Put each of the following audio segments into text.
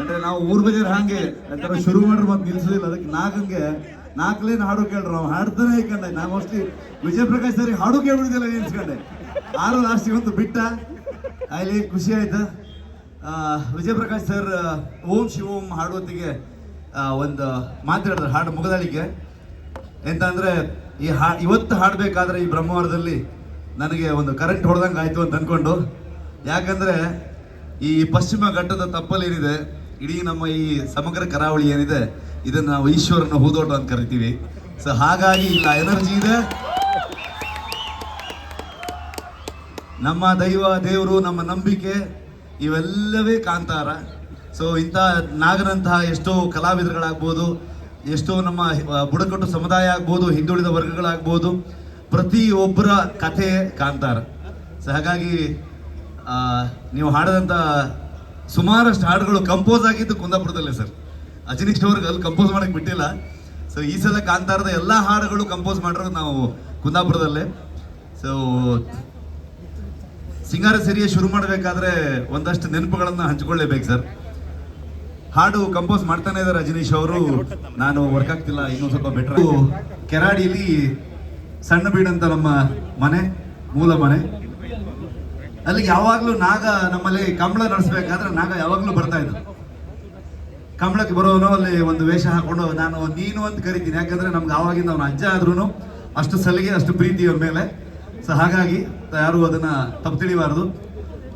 ಅಂದ್ರೆ ನಾವು ಊರ್ ಬಜಾರ್ ಹಾಗೆ ಶುರು ಮಾಡ್ರಿ ಮತ್ತೆ ನಿಲ್ಸೋದಿಲ್ಲ. ಅದಕ್ಕೆ ನಾಲ್ಕಂಗೆ ನಾಲ್ಕಲೇನು ಹಾಡು ಕೇಳ್ರಿ ನಾವು ಹಾಡ್ತಾನೆ ಇಕ್ಕಂಡೆ ನಾ ಮೋಸ್ಟ್ಲಿ ವಿಜಯ್ ಪ್ರಕಾಶ್ ಸರಿ ಹಾಡು ಕೇಳ್ಬಿಡಿದಿಲ್ಲ ಎನ್ಸ್ಕೊಂಡೆ ಆರು ಲಾಸ್ಟ್ ಇವತ್ತು ಬಿಟ್ಟ. ಅಲ್ಲಿ ಖುಷಿ ಆಯ್ತು. ವಿಜಯ್ ಪ್ರಕಾಶ್ ಸರ್ ಓಂ ಶಿವೋಂ ಹಾಡುವತ್ತಿಗೆ ಒಂದು ಮಾತಾಡಿದ್ರು ಹಾಡು ಮುಗದಾಳಿಕೆ. ಎಂತ ಅಂದ್ರೆ ಈ ಹಾ, ಇವತ್ತು ಹಾಡಬೇಕಾದ್ರೆ ಈ ಬ್ರಹ್ಮವಾರದಲ್ಲಿ ನನಗೆ ಒಂದು ಕರೆಂಟ್ ಹೊಡೆದಂಗೆ ಆಯ್ತು ಅಂತ ಅಂದ್ಕೊಂಡು ಯಾಕಂದ್ರೆ ಈ ಪಶ್ಚಿಮ ಘಟ್ಟದ ತಪ್ಪಲ್ಲಿ ಏನಿದೆ ಇಡೀ ನಮ್ಮ ಈ ಸಮಗ್ರ ಕರಾವಳಿ ಏನಿದೆ, ಇದನ್ನ ನಾವು ಈಶ್ವರನ ಹೂದೋಟ ಅಂತ ಕರಿತೀವಿ. ಸೊ ಹಾಗಾಗಿ ಇಲ್ಲ, ಎನರ್ಜಿ ಇದೆ. ನಮ್ಮ ದೈವ, ದೇವರು, ನಮ್ಮ ನಂಬಿಕೆ, ಇವೆಲ್ಲವೇ ಕಾಂತಾರ. ಸೊ ಇಂಥ ನಾಗರಂತಹ ಎಷ್ಟೋ ಕಲಾವಿದರುಗಳಾಗ್ಬೋದು, ಎಷ್ಟೋ ನಮ್ಮ ಬುಡಕಟ್ಟು ಸಮುದಾಯ ಆಗ್ಬೋದು, ಹಿಂದುಳಿದ ವರ್ಗಗಳಾಗ್ಬೋದು ಪ್ರತಿಯೊಬ್ಬರ ಕಥೆ ಕಾಂತಾರ. ಸೊ ಹಾಗಾಗಿ ನೀವು ಹಾಡಿದಂಥ ಸುಮಾರಷ್ಟು ಹಾಡುಗಳು ಕಂಪೋಸ್ ಆಗಿದ್ದು ಕುಂದಾಪುರದಲ್ಲೇ ಸರ್. ಅಜನೀಶ್ ಅವ್ರಿಗೆ ಅಲ್ಲಿ ಕಂಪೋಸ್ ಮಾಡಕ್ಕೆ ಬಿಟ್ಟಿಲ್ಲ. ಸೊ ಈ ಸಲ ಕಾಂತಾರದ ಎಲ್ಲ ಹಾಡುಗಳು ಕಂಪೋಸ್ ಮಾಡಿರೋದು ನಾವು ಕುಂದಾಪುರದಲ್ಲೇ. ಸೊ ಸಿಂಗಾರ ಸಿರಿಯ ಶುರು ಮಾಡಬೇಕಾದ್ರೆ ಒಂದಷ್ಟು ನೆನಪುಗಳನ್ನು ಹಂಚಿಕೊಳ್ಳೇಬೇಕು ಸರ್. ಹಾಡು ಕಂಪೋಸ್ ಮಾಡ್ತಾನೆ ಇದ್ದಾರೆ ರಜನೀಶ್ ಅವರು. ನಾನು ವರ್ಕ್ ಆಗ್ತಿಲ್ಲ, ಇನ್ನೂ ಸ್ವಲ್ಪ ಬೆಟರ್ ಕೆರಾಡಿಯಲ್ಲಿ ಸಣ್ಣ ಬೀಡಂತ ನಮ್ಮ ಮನೆ, ಮೂಲ ಮನೆ. ಅಲ್ಲಿಗೆ ಯಾವಾಗ್ಲೂ ನಾಗ ನಮ್ಮಲ್ಲಿ ಕಂಬಳ ನಡೆಸ್ಬೇಕಾದ್ರೆ ನಾಗ ಯಾವಾಗ್ಲೂ ಬರ್ತಾ ಇದ್ರು. ಕಂಬಳಕ್ಕೆ ಬರೋನು ಅಲ್ಲಿ ಒಂದು ವೇಷ ಹಾಕೊಂಡು, ನಾನು ನೀನು ಅಂತ ಕರಿತೀನಿ. ಯಾಕಂದ್ರೆ ನಮ್ಗೆ ಆವಾಗಿಂದ ಅವನ ಅಜ್ಜ ಆದ್ರೂ ಅಷ್ಟು ಸಲಿಗೆ, ಅಷ್ಟು ಪ್ರೀತಿ ಅವ್ರ ಮೇಲೆ. ಸೊ ಹಾಗಾಗಿ ಯಾರು ಅದನ್ನ ತಪ್ಪು ತಿಳಿಬಾರದು.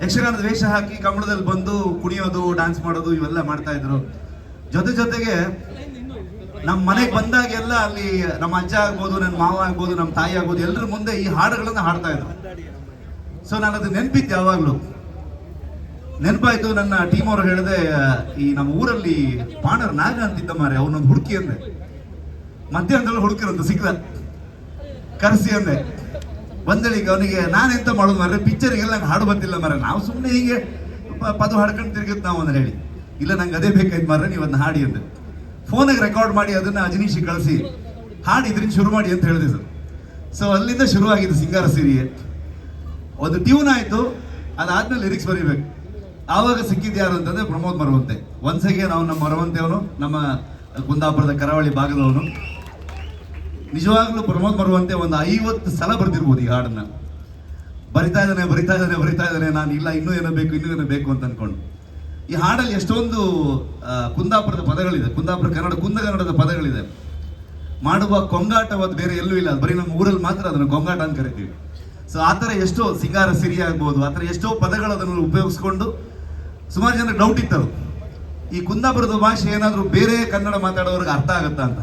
ಯಕ್ಷಗಾನದ ವೇಷ ಹಾಕಿ ಕಂಬಳದಲ್ಲಿ ಬಂದು ಕುಣಿಯೋದು ಡ್ಯಾನ್ಸ್ ಮಾಡೋದು ಇವೆಲ್ಲ ಮಾಡ್ತಾ ಇದ್ರು. ಜೊತೆ ಜೊತೆಗೆ ನಮ್ಮ ಮನೆಗೆ ಬಂದಾಗೆಲ್ಲ ಅಲ್ಲಿ ನಮ್ಮ ಅಜ್ಜ ಆಗ್ಬೋದು, ನನ್ನ ಮಾವ ಆಗ್ಬೋದು, ನಮ್ಮ ತಾಯಿ ಆಗ್ಬೋದು ಎಲ್ಲರ ಮುಂದೆ ಈ ಹಾಡುಗಳನ್ನ ಹಾಡ್ತಾ ಇದ್ರು. ಸೊ ನಾನು ಅದು ನೆನ್ಪಿತ್ತು ಯಾವಾಗಲೂ. ನೆನಪಾಯ್ತು, ನನ್ನ ಟೀಮ್ ಅವ್ರು ಹೇಳಿದೆ ಈ ನಮ್ಮ ಊರಲ್ಲಿ ಪಾಣರ್ ನಾಗ ಅಂತಿದ್ದ ಮಾರೆ ಅವನೊಂದು ಹುಡುಕಿ ಅಂದೆ. ಮಧ್ಯಾಹ್ನದಲ್ಲಿ ಹುಡುಕಿರಂತ ಸಿಕ್ಕದ ಕರೆಸಿ ಅಂದೆ. ಬಂದಳಿಗೆ ಅವನಿಗೆ, ನಾನೆಂತ ಮಾಡೋದು ಮಾರೆ ಪಿಕ್ಚರಿಗೆಲ್ಲ ನಂಗೆ ಹಾಡು ಬಂದಿಲ್ಲ ಮಾರೆ. ನಾವು ಸುಮ್ಮನೆ ಹೀಗೆ ಪದು ಹಾಡ್ಕೊಂಡು ತಿರುಗಿದ್ ನಾವು ಅಂದ್ರೆ ಹೇಳಿ ಇಲ್ಲ, ನಂಗೆ ಅದೇ ಬೇಕಾಯ್ತು ಮಾರೆ, ನೀವು ಅದನ್ನ ಹಾಡಿ ಅಂದೆ. ಫೋನಿಗೆ ರೆಕಾರ್ಡ್ ಮಾಡಿ ಅದನ್ನ ಅಜನೀಶ್ ಕಳಿಸಿ. ಹಾಡಿ ಇದ್ರಿಂದ ಶುರು ಮಾಡಿ ಅಂತ ಹೇಳಿದೆ ಸೊ ಅಲ್ಲಿಂದ ಶುರುವಾಗಿದೆ ಸಿಂಗಾರ ಸಿರಿಯೇ. ಒಂದು ಟ್ಯೂನ್ ಆಯಿತು, ಅದಾದ್ಮೇಲೆ ಲಿರಿಕ್ಸ್ ಬರೀಬೇಕು. ಆವಾಗ ಸಿಕ್ಕಿದ್ ಯಾರು ಅಂತಂದ್ರೆ ಪ್ರಮೋದ್ ಮರವಂತೆ. ಒಂದ್ಸಗೆ ನಾವು ನಮ್ಮ ಮರವಂತೆ ಅವನು ನಮ್ಮ ಕುಂದಾಪುರದ ಕರಾವಳಿ ಭಾಗದವನು ನಿಜವಾಗ್ಲೂ ಪ್ರಮೋದ್ ಮರವಂತೆ ಒಂದು ಐವತ್ತು ಸಲ ಬರ್ದಿರ್ಬೋದು ಈ ಹಾಡನ್ನ. ಬರಿತಾ ಇದ್ದಾನೆ ಬರಿತಾ ಇದ್ದಾನೆ ಬರಿತಾ ಇದ್ದಾನೆ, ನಾನು ಇಲ್ಲ, ಇನ್ನೂ ಏನೋ ಬೇಕು, ಇನ್ನೂ ಏನೋ ಬೇಕು ಅಂತ ಅನ್ಕೊಂಡು. ಈ ಹಾಡಲ್ಲಿ ಎಷ್ಟೊಂದು ಕುಂದಾಪುರದ ಪದಗಳಿದೆ, ಕುಂದಾಪುರ ಕನ್ನಡ ಕುಂದಗನ್ನಡದ ಪದಗಳಿದೆ. ಮಾಡುವ ಕೊಂಗಾಟವಾದ ಬೇರೆ ಎಲ್ಲೂ ಇಲ್ಲ, ಬರೀ ನಮ್ಮ ಊರಲ್ಲಿ ಮಾತ್ರ ಅದನ್ನು ಕೊಂಗಾಟ ಅಂತ ಕರಿತೀವಿ. ಸೊ ಆ ಥರ ಎಷ್ಟೋ ಸಿಂಗಾರ ಸಿರಿ ಆಗ್ಬೋದು, ಆ ಥರ ಎಷ್ಟೋ ಪದಗಳು ಅದನ್ನು ಉಪಯೋಗಿಸ್ಕೊಂಡು ಸುಮಾರು ಜನ ಡೌಟ್ ಇತ್ತರು ಈ ಕುಂದಾಪುರದ ಭಾಷೆ ಏನಾದರೂ ಬೇರೆ ಕನ್ನಡ ಮಾತಾಡೋರಿಗೆ ಅರ್ಥ ಆಗುತ್ತಾ ಅಂತ?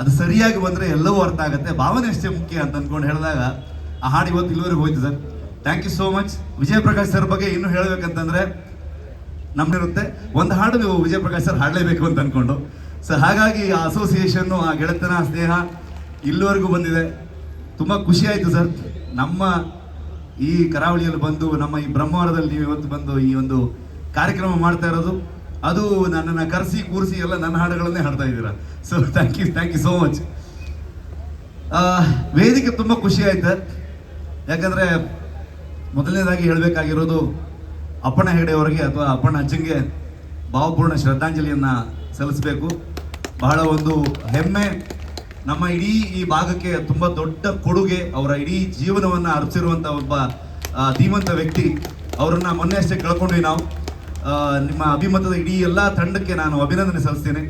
ಅದು ಸರಿಯಾಗಿ ಬಂದರೆ ಎಲ್ಲವೂ ಅರ್ಥ ಆಗುತ್ತೆ. ಭಾವನೆ ಅಷ್ಟೇ ಮುಖ್ಯ ಅಂತ ಅಂದ್ಕೊಂಡು ಹೇಳಿದಾಗ ಆ ಹಾಡು ಇವತ್ತು ಇಲ್ಲಿವರೆಗೆ ಹೋಯ್ತು sir. Thank you so much Vijaya Prakash sir ಬಗ್ಗೆ ಇನ್ನೂ ಹೇಳಬೇಕಂತಂದರೆ ನಮ್ಗಿರುತ್ತೆ ಒಂದು ಹಾಡು ನೀವು ವಿಜಯ ಪ್ರಕಾಶ್ ಸರ್ ಹಾಡಲೇಬೇಕು ಅಂತ ಅಂದ್ಕೊಂಡು. ಸೊ ಹಾಗಾಗಿ ಆ ಅಸೋಸಿಯೇಷನ್ನು ಆ ಗೆಳೆತನ, ಸ್ನೇಹ ಇಲ್ಲಿವರೆಗೂ ಬಂದಿದೆ. ತುಂಬ ಖುಷಿ ಆಯಿತು ಸರ್. ನಮ್ಮ ಈ ಕರಾವಳಿಯಲ್ಲಿ ಬಂದು, ನಮ್ಮ ಈ ಬ್ರಹ್ಮವರದಲ್ಲಿ ನೀವು ಇವತ್ತು ಬಂದು ಈ ಒಂದು ಕಾರ್ಯಕ್ರಮ ಮಾಡ್ತಾ ಇರೋದು, ಅದು ನನ್ನನ್ನು ಕರೆಸಿ, ಕೂರಿಸಿ ಎಲ್ಲ ನನ್ನ ಹಾಡುಗಳನ್ನೇ ಹಾಡ್ತಾ ಇದ್ದೀರಾ. So thank you thank you so much ವೇದಿಕೆ ತುಂಬ ಖುಷಿ ಆಯ್ತು. ಯಾಕಂದರೆ ಮೊದಲನೇದಾಗಿ ಹೇಳಬೇಕಾಗಿರೋದು ಅಪ್ಪಣ ಹೆಗಡೆಯವರಿಗೆ ಅಥವಾ ಅಪ್ಪಣ ಅಜ್ಜಂಗೆ ಭಾವಪೂರ್ಣ ಶ್ರದ್ಧಾಂಜಲಿಯನ್ನು ಸಲ್ಲಿಸಬೇಕು. ಬಹಳ ಒಂದು ಹೆಮ್ಮೆ ನಮ್ಮ ಇಡೀ ಈ ಭಾಗಕ್ಕೆ ತುಂಬ ದೊಡ್ಡ ಕೊಡುಗೆ, ಅವರ ಇಡೀ ಜೀವನವನ್ನ ಅರ್ಪಿಸಿರುವಂತ ಒಬ್ಬ ಧೀಮಂತ ವ್ಯಕ್ತಿ. ಅವರನ್ನ ಮೊನ್ನೆ ಅಷ್ಟೇ ಕಳ್ಕೊಂಡ್ವಿ ನಾವು. ನಿಮ್ಮ ಅಭಿಮತದ ಇಡೀ ಎಲ್ಲ ತಂಡಕ್ಕೆ ನಾನು ಅಭಿನಂದನೆ ಸಲ್ಲಿಸ್ತೇನೆ.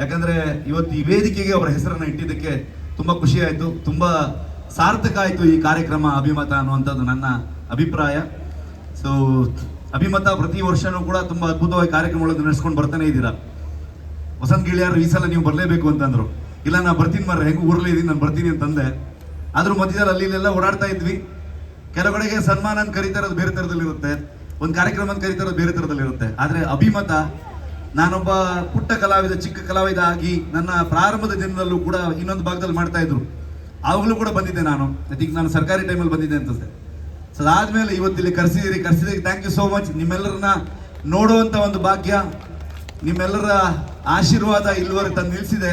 ಯಾಕಂದ್ರೆ ಇವತ್ತು ಈ ವೇದಿಕೆಗೆ ಅವರ ಹೆಸರನ್ನ ಇಟ್ಟಿದ್ದಕ್ಕೆ ತುಂಬಾ ಖುಷಿ ಆಯ್ತು. ತುಂಬಾ ಸಾರ್ಥಕ ಆಯ್ತು ಈ ಕಾರ್ಯಕ್ರಮ ಅಭಿಮತ ಅನ್ನುವಂಥದ್ದು ನನ್ನ ಅಭಿಪ್ರಾಯ. ಸೊ ಅಭಿಮತ ಪ್ರತಿ ವರ್ಷನೂ ಕೂಡ ತುಂಬಾ ಅದ್ಭುತವಾಗಿ ಕಾರ್ಯಕ್ರಮಗಳನ್ನು ನಡೆಸ್ಕೊಂಡು ಬರ್ತಾನೆ ಇದ್ದೀರಾ? ವಸಂತ ಗಿಳಿಯಾರು ಈ ಸಲ ನೀವು ಬರಲೇಬೇಕು ಅಂತಂದ್ರು. ಇಲ್ಲ, ನಾ ಬರ್ತೀನಿ ಮರ ಹೆಂಗೆ ಊರಲ್ಲಿ ಇದೀನಿ, ನಾನು ಬರ್ತೀನಿ ಅಂತಂದೆ. ಅದ್ರ ಮಧ್ಯದಲ್ಲಿ ಅಲ್ಲಿ ಇಲ್ಲೆಲ್ಲ ಓಡಾಡ್ತಾ ಇದ್ವಿ. ಕೆಲವಡೆಗೆ ಸನ್ಮಾನ ಅಂತ ಕರಿತಾ ಇರೋದು ಬೇರೆ ಥರದಲ್ಲಿರುತ್ತೆ. ಒಂದು ಕಾರ್ಯಕ್ರಮ ಅಂತ ಕರಿತಾ ಇರೋದು ಬೇರೆ ಥರದಲ್ಲಿರುತ್ತೆ. ಆದ್ರೆ ಅಭಿಮತ, ನಾನೊಬ್ಬ ಪುಟ್ಟ ಕಲಾವಿದ, ಚಿಕ್ಕ ಕಲಾವಿದ ಆಗಿ ನನ್ನ ಪ್ರಾರಂಭದ ದಿನದಲ್ಲೂ ಕೂಡ ಇನ್ನೊಂದು ಭಾಗದಲ್ಲಿ ಮಾಡ್ತಾ ಇದ್ರು. ಆವಾಗಲೂ ಕೂಡ ಬಂದಿದ್ದೆ ನಾನು. ಐ ಥಿಂಕ್ ನಾನು ಸರ್ಕಾರಿ ಟೈಮಲ್ಲಿ ಬಂದಿದ್ದೆ ಅಂತಂದೆ. ಸೊ ಅದಾದ್ಮೇಲೆ ಇವತ್ತಿಲ್ಲಿ ಕರೆಸಿದಿರಿ ಕರೆಸಿದಕ್ಕೆ ಥ್ಯಾಂಕ್ ಯು ಸೋ ಮಚ್ ನಿಮ್ಮೆಲ್ಲರನ್ನ ನೋಡುವಂಥ ಒಂದು ಭಾಗ್ಯ, ನಿಮ್ಮೆಲ್ಲರ ಆಶೀರ್ವಾದ ಇಲ್ಲಿವರೆಗೆ ತಂದು ನಿಲ್ಲಿಸಿದೆ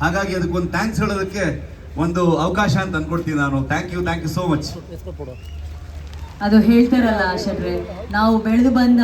ಹಾಗಾಗಿ ಅದಕ್ಕೊಂದು ಥ್ಯಾಂಕ್ಸ್ ಹೇಳೋದಕ್ಕೆ ಒಂದು ಅವಕಾಶ ಅಂತ ಅನ್ಕೊಡ್ತೀನಿ ನಾನು. Thank you thank you so much ಅದು ಹೇಳ್ತಾರಲ್ಲ ಆಶಾ ನಾವು ಬೆಳೆದು ಬಂದ